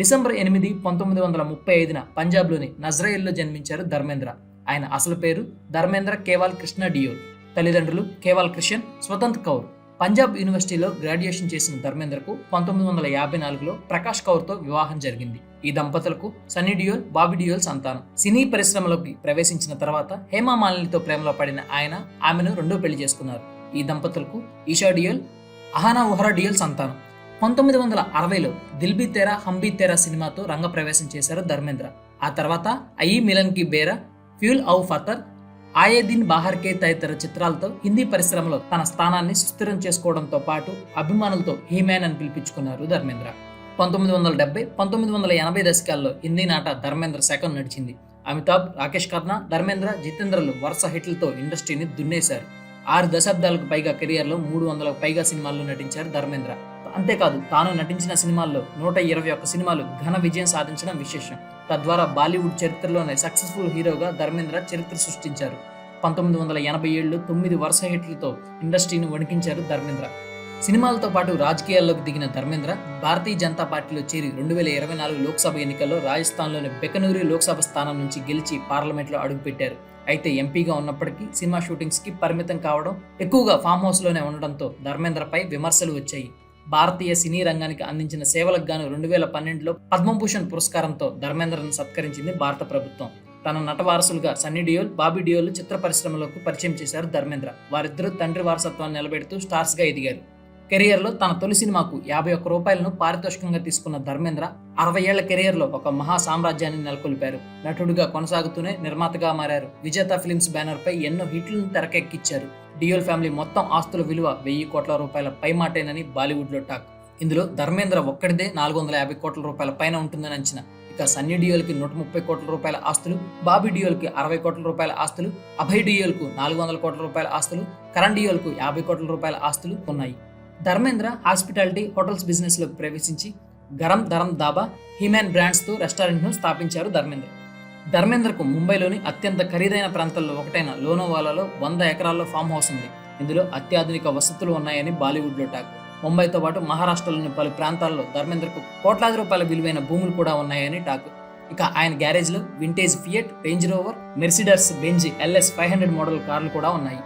December ఎనిమిది పంతొమ్మిది వందల ముప్పై ఐదున పంజాబ్లోని నజ్రాయిల్లో జన్మించారు ధర్మేంద్ర. ఆయన అసలు పేరు ధర్మేంద్ర కేవాల్ కృష్ణ డియోల్. తల్లిదండ్రులు కేవాల్ కృష్ణన్ స్వతంత్ర కౌర్. పంజాబ్ యూనివర్సిటీలో గ్రాడ్యుయేషన్ చేసిన ధర్మేంద్రకు పంతొమ్మిది వందల యాభై నాలుగులో ప్రకాష్ కౌర్తో వివాహం జరిగింది. ఈ దంపతులకు సన్నీ డియోల్ బాబీ డియోల్ సంతానం. సినీ పరిశ్రమలోకి ప్రవేశించిన తర్వాత హేమా మాలినితో ప్రేమలో పడిన ఆయన ఆమెను రెండో పెళ్ళి చేసుకున్నారు. ఈ దంపతులకు ఈషా డియోల్ అహానా ఉహరా డియోల్ సంతానం. పంతొమ్మిది వందల అరవైలో దిల్బీ తెరా హంబీ తెరా సినిమాతో రంగప్రవేశం చేశారు ధర్మేంద్ర. ఆ తర్వాత అయి మిలన్కి బేరా ఫ్యూల్ ఔ ఫతర్ ఆయే దిన్ బాహర్ తదితర చిత్రాలతో హిందీ పరిశ్రమలో తన స్థానాన్ని సుస్థిరం చేసుకోవడంతో పాటు అభిమానులతో హీమ్యాన్ అని పిలిపించుకున్నారు ధర్మేంద్ర. పంతొమ్మిది వందల డెబ్బై పంతొమ్మిది వందల ఎనభై దశకాల్లో హిందీ నాట ధర్మేంద్ర శకం నడిచింది. అమితాబ్ రాకేష్ ఖన్నా ధర్మేంద్ర జితేంద్రలు వరుస హిట్లతో ఇండస్ట్రీని దున్నేశారు. ఆరు దశాబ్దాలకు పైగా కెరియర్లో మూడు వందలకు పైగా సినిమాల్లో నటించారు ధర్మేంద్ర. అంతేకాదు తాను నటించిన సినిమాల్లో నూట ఇరవై ఒక్క సినిమాలు ఘన విజయం సాధించడం విశేషం. తద్వారా బాలీవుడ్ చరిత్రలోనే సక్సెస్ఫుల్ హీరోగా ధర్మేంద్ర చరిత్ర సృష్టించారు. పంతొమ్మిది వందల ఎనభై ఏళ్ళు తొమ్మిది వరుస హిట్లతో ఇండస్ట్రీని వణికించారు ధర్మేంద్ర. సినిమాలతో పాటు రాజకీయాల్లోకి దిగిన ధర్మేంద్ర భారతీయ జనతా పార్టీలో చేరి రెండు వేల ఇరవై నాలుగు లోక్సభ ఎన్నికల్లో రాజస్థాన్లోని బెకనూరి లోక్సభ స్థానం నుంచి గెలిచి పార్లమెంట్లో అడుగుపెట్టారు. అయితే ఎంపీగా ఉన్నప్పటికీ సినిమా షూటింగ్స్కి పరిమితం కావడం ఎక్కువగా ఫామ్ హౌస్లోనే ఉండడంతో ధర్మేంద్రపై విమర్శలు వచ్చాయి. భారతీయ సినీ రంగానికి అందించిన సేవలకు గాను రెండు వేల పన్నెండులో పద్మభూషణ్ పురస్కారంతో ధర్మేంద్రను సత్కరించింది భారత ప్రభుత్వం. తన నట వారసులుగా సన్నీ డియోల్ బాబీ డియోల్ చిత్ర పరిశ్రమలోకి పరిచయం చేశారు ధర్మేంద్ర. వారిద్దరూ తండ్రి వారసత్వాన్ని నిలబెడుతూ స్టార్స్గా ఎదిగారు. కెరియర్లో తన తొలి సినిమాకు యాభై ఒక్క రూపాయలను పారితోషికంగా తీసుకున్న ధర్మేంద్ర అరవై ఏళ్ళ కెరియర్లో ఒక మహా సామ్రాజ్యాన్ని నెలకొల్పారు. నటుడిగా కొనసాగుతూనే నిర్మాతగా మారారు. విజేత ఫిల్మ్స్ బ్యానర్ పై ఎన్నో హిట్లను తెరకెక్కిచ్చారు. డియోల్ ఫ్యామిలీ మొత్తం ఆస్తుల విలువ వెయ్యి కోట్ల రూపాయల పైమాటేనని మాటేనని బాలీవుడ్లో టాక్. ఇందులో ధర్మేంద్ర ఒక్కడిదే నాలుగు వందల యాభై కోట్ల రూపాయల పైన ఉంటుందని అంచనా. ఇక సన్నీ డియోల్కి నూట ముప్పై కోట్ల రూపాయల ఆస్తులు బాబీ డియోల్కి అరవై కోట్ల రూపాయల ఆస్తులు అభయ్ డియోల్కు నాలుగు వందల కోట్ల రూపాయల ఆస్తులు కరణ్ డియోల్కు యాభై కోట్ల రూపాయల ఆస్తులు ఉన్నాయి. ధర్మేంద్ర హాస్పిటాలిటీ హోటల్స్ బిజినెస్లోకి ప్రవేశించి గరం ధరం దాబా హిమాన్ బ్రాండ్స్తో రెస్టారెంట్ను స్థాపించారు ధర్మేంద్ర. ధర్మేంద్రకు ముంబైలోని అత్యంత ఖరీదైన ప్రాంతాల్లో ఒకటైన లోనోవాలాలో వంద ఎకరాల్లో ఫామ్ హౌస్ ఉంది. ఇందులో అత్యాధునిక వసతులు ఉన్నాయని బాలీవుడ్లో టాక్. ముంబైతో పాటు మహారాష్ట్రలోని పలు ప్రాంతాల్లో ధర్మేంద్రకు కోట్లాది రూపాయల విలువైన భూములు కూడా ఉన్నాయని టాక్. ఇక ఆయన గ్యారేజ్లో vintage Fiat Range Rover Mercedes Benz L S five hundred model కార్లు కూడా ఉన్నాయి.